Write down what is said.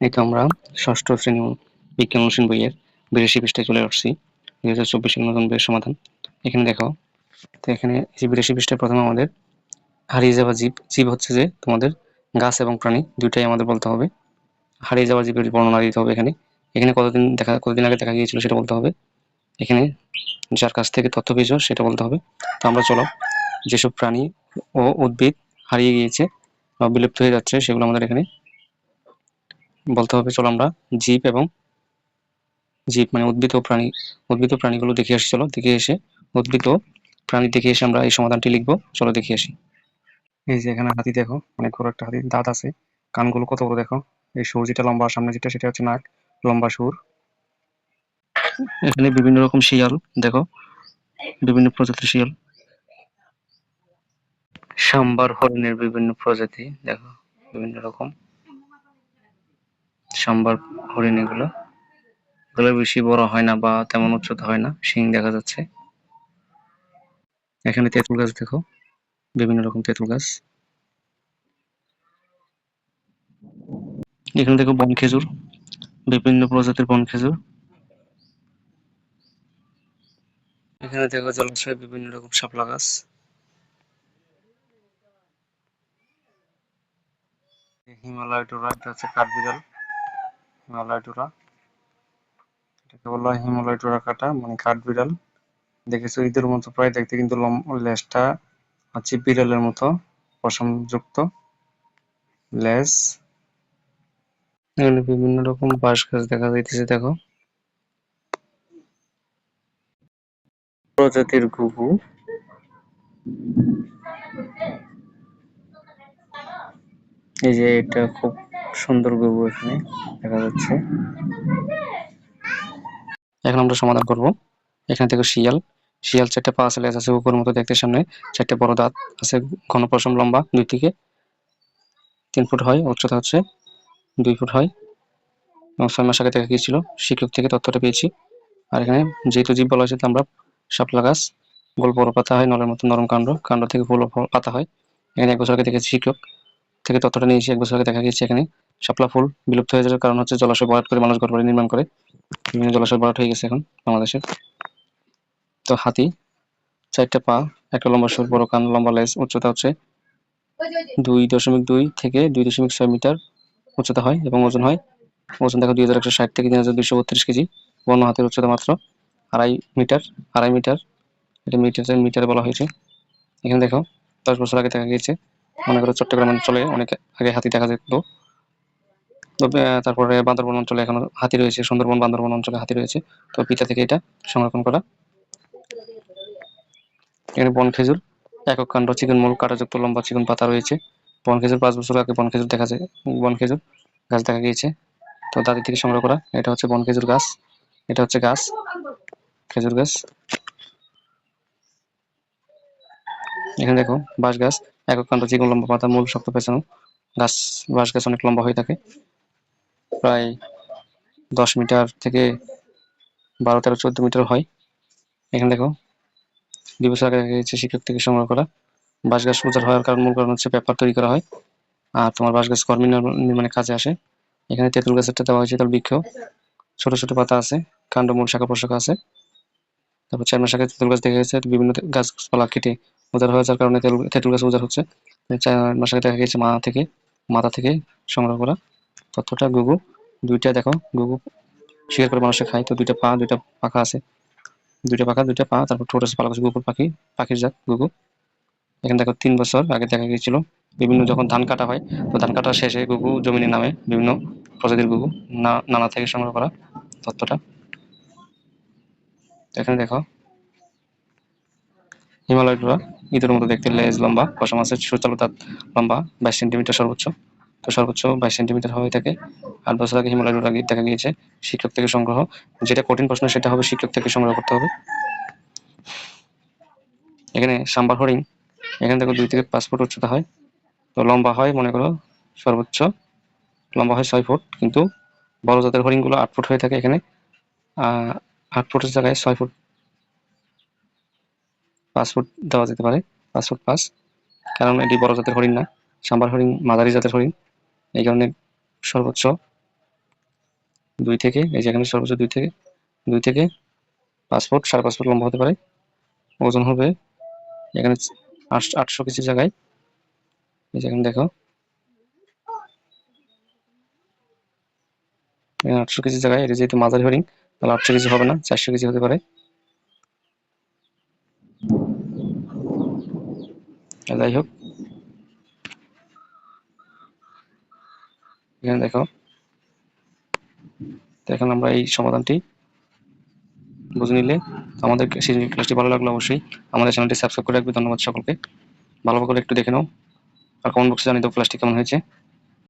এই তো আমরা ষষ্ঠ শ্রেণি বিজ্ঞান অনুশীলন বইয়ের বিরাশি পৃষ্ঠায় চলে আসছি, দুই হাজার চব্বিশ নতুন বইয়ের সমাধান। এখানে দেখো, তো এখানে এই বিরাশি পৃষ্ঠায় প্রথমে আমাদের হারিয়ে যাওয়া জীব জীব হচ্ছে যে তোমাদের গাছ এবং প্রাণী, দুইটাই আমাদের বলতে হবে। হারিয়ে যাওয়া জীবের বর্ণনা দিতে হবে এখানে। এখানে কতদিন দেখা, কতদিন আগে দেখা গিয়েছিল সেটা বলতে হবে। এখানে যার কাছ থেকে তথ্য পেয়েছ সেটা বলতে হবে। তো আমরা চলো, যেসব প্রাণী ও উদ্ভিদ হারিয়ে গিয়েছে বা বিলুপ্ত হয়ে যাচ্ছে সেগুলো আমাদের এখানে বলতে হবে, চলো আমরা জীব এবং জীব মানে উদ্ভিদ ও প্রাণী, উদ্ভিদ ও প্রাণীগুলো দেখে আসি, চলো দেখে এসে উদ্ভিদ ও প্রাণী দেখে এসে আমরা এই সমাধানটি লিখব, চলো দেখে আসি। এই যে এখানে হাতি দেখো, অনেক বড় একটা হাতির দাঁত আছে, কানগুলো কত বড় দেখো, এই সুর যেটা লম্বা, সামনে যেটা সেটা হচ্ছে নাক, লম্বা সুর। এখানে বিভিন্ন রকম শিয়াল, দেখো, বিভিন্ন প্রজাতির শিয়াল। সাম্বার হরিণের বিভিন্ন প্রজাতি, দেখো, বিভিন্ন রকম। সাম্বার হরিণ এগুলো। এগুলো বেশি বড় হয় না বা তেমন উচ্চতা হয় না, শিং দেখা যাচ্ছে। এখানে তেঁতুল গাছ দেখো, বিভিন্ন রকম তেঁতুল গাছ। এখানে দেখো বন খেজুর, বিভিন্ন প্রজাতির বন খেজুর। এখানে দেখো জলাশয়ে বিভিন্ন রকম শাপলা গাছ। হিমালয় এটা হচ্ছে কাঠবিড়াল। হিমালয় টোরা। এটাকে বলা হয় হিমালয় টোরা কাটা মানে কাঠবিড়াল দেখেছ, ঈদের মতো প্রায় দেখতে কিন্তু লেজটা হচ্ছে বিড়ালের মতো পশমযুক্ত। লেজ। এখানে বিভিন্ন রকম বাঁশ গাছ দেখা যাইতেছে, দেখো। প্রজাতির ঘুঘু। এই যে এটা খুব সুন্দর ঘুঘু এখানে দেখা যাচ্ছে। এখন আমরা সমাধান করব। এখান থেকে শিয়াল। শিয়াল চারটে পা আছে, লেজ আছে উপর মতো দেখতে সামনে। চারটে বড় দাঁত আছে, ঘন পশম লম্বা, দুই থেকে তিন ফুট হয়, উচ্চতা হচ্ছে দুই ফুট হয়। এবং ছয় মাস আগে দেখা গিয়েছিল শিক্ষক থেকে তথ্যটা পেয়েছি। আর এখানে যেহেতু জীব বলা হয়েছে আমরা শাপলা গাছ, গোল বড় পাতা হয়, নলের মতো নরম কাণ্ড কাণ্ড থেকে ফুল পাতা হয়। এখানে এক বছর আগে দেখেছি শিক্ষক থেকে তথ্যটা নিয়েছি এক বছর আগে দেখা গিয়েছে এখানে। শাপলা ফুল বিলুপ্ত হয়ে যাওয়ার কারণ হচ্ছে জলাশয় ভরাট করে মানুষ ঘর বাড়ি নির্মাণ করে। বিভিন্ন জলাশয় ভরাট হয়ে গেছে এখন বাংলাদেশের তো হাতি, চারটা পা, একটা লম্বা সুর, বড় কান, লম্বা লেজ, উচ্চতা হচ্ছে দুই দশমিক দুই থেকে দুই দশমিক ছয় মিটার উচ্চতা হয় এবং ওজন হয়। ওজন দেখো দুই হাজার একশো ষাট থেকে তিন হাজার দুইশো বত্রিশ কেজি। বন্য হাতের উচ্চতা মাত্র আড়াই মিটার আড়াই মিটার। এটা মিটার, মিটারে বলা হয়েছে। এখানে দেখো দশ বছর আগে দেখা গিয়েছে। মনে করো চট্টগ্রাম অঞ্চলে অনেক আগে হাতি দেখা যেত। তারপরে বান্দরবন অঞ্চলে এখনও হাতি রয়েছে, সুন্দরবন, বান্দরবন অঞ্চলে হাতি রয়েছে। তো পিতা থেকে এটা সংরক্ষণ করা। এখানে বন খেজুর, একক কাণ্ড, চিকন মূল, কাটাযুক্ত লম্বা চিকন পাতা রয়েছে। বন খেজুর, পাঁচ বছর আগে বন খেজুর দেখা যায়, বন খেজুর গাছ দেখা গিয়েছে। তো দাদি থেকে সংগ্রহ করা, এটা হচ্ছে বন খেজুর গাছ, এটা হচ্ছে গাছ, খেজুর গাছ। এখানে দেখো, বাঁশ গাছ একক কাণ্ড চিকন লম্বা পাতা, মূল শক্ত পেছানো। গাছ, বাঁশ গাছ অনেক লম্বা হয়ে থাকে। প্রায় দশ মিটার থেকে বারো, তেরো, চোদ্দ মিটার হয়। এখানে দেখো বছর আগে শিক্ষক থেকে সংগ্রহ করা। বাঁশ গাছ উজাড় হওয়ার কারণ, মূল কারণ হচ্ছে পেপার তৈরি করা হয়। আর তোমার বাঁশ গাছ কর্মী নির্মাণে কাজে আসে। এখানে তেঁতুল গাছেরটা দেওয়া হয়েছে তার বৃক্ষ। ছোট ছোট পাতা আছে, কাণ্ড, মূল শাখা পোশাখা আছে। তারপর চার মাস আগে তেঁতুল গাছ দেখা গেছে, বিভিন্ন গাছপালা কেটে উজাড় হয়ে যাওয়ার কারণে তেঁতুল গাছ উজাড় হচ্ছে। চার মাস আগে দেখা গেছে মা থেকে মাথা থেকে সংগ্রহ করা তথ্যটা, গুগু, দুইটা দেখো, গুগু শিকার করে মানুষে খায়। তো দুইটা পা, দুইটা পাখা আছে। দুইটা পাখা, দুইটা পা, তারপর ঠোঁট আছে, পালা গুগল পাখি, পাখির জাত, গুগু। এখানে দেখো, তিন বছর আগে দেখা গিয়েছিল, বিভিন্ন যখন ধান কাটা হয়, তো ধান কাটার শেষে গুগু জমিনের নামে বিভিন্ন প্রজাতির গুগু, না, নানা থেকে সংগ্রহ করা তথ্যটা। এখানে দেখো হিমালয় ডোরা ইঁদুর মতো দেখতে লেজ লম্বা, কষা মাছের সুচালু লম্বা, বাইশ সেন্টিমিটার সর্বোচ্চ। তো সর্বোচ্চ বাইশ সেন্টিমিটার হয়ে থাকে। আট বছর আগে হিমালয় ডোরা দেখা গিয়েছে শিক্ষক থেকে সংগ্রহ। যেটা কঠিন প্রশ্ন, সেটা হবে শিক্ষক থেকে সংগ্রহ করতে হবে। এখানে সাম্বার হরিণ, এখানে দেখো দুই থেকে পাঁচ ফুট উচ্চতা হয়। তো লম্বা হয়, মনে করো, সর্বোচ্চ লম্বা হয় ছয় ফুট, কিন্তু বড় জাতের হরিণগুলো আট ফুট হয়ে থাকে এখানে। আট ফুটের জায়গায় ছয় ফুট ফুট দেওয়া যেতে পারে, পাসপোর্ট পাঁচ কারণ এটি বড় জাতের হরিণ না, সাম্বার হরিণ মাঝারি জাতের হরিণ। এই কারণে সর্বোচ্চ দুই থেকে, এই যে এখানে সর্বোচ্চ দুই থেকে দুই থেকে পাসপোর্ট, সাড়ে ফুট লম্বা হতে পারে। ওজন হবে এখানে আটশো কেজি জায়গায়। এই যে এখানে দেখো। আটশো কেজি জায়গায়, এটা যেহেতু মাদার হরিং তাহলে আটশো কেজি হবে না, চারশো কেজি হতে পারে। যাই হোক। এখানে দেখো। এখন আমরা এই সমাধানটি বুঝে নিলে আমাদের ক্লাসটি ভালো লাগল অবশ্যই। আমাদের চ্যানেলটি সাবস্ক্রাইব করে রাখবে। ধন্যবাদ সকলকে। ভালো করে একটু দেখে নাও। আর কমেন্ট বক্সে জানিয়ে দাও ক্লাসটি কেমন হয়েছে।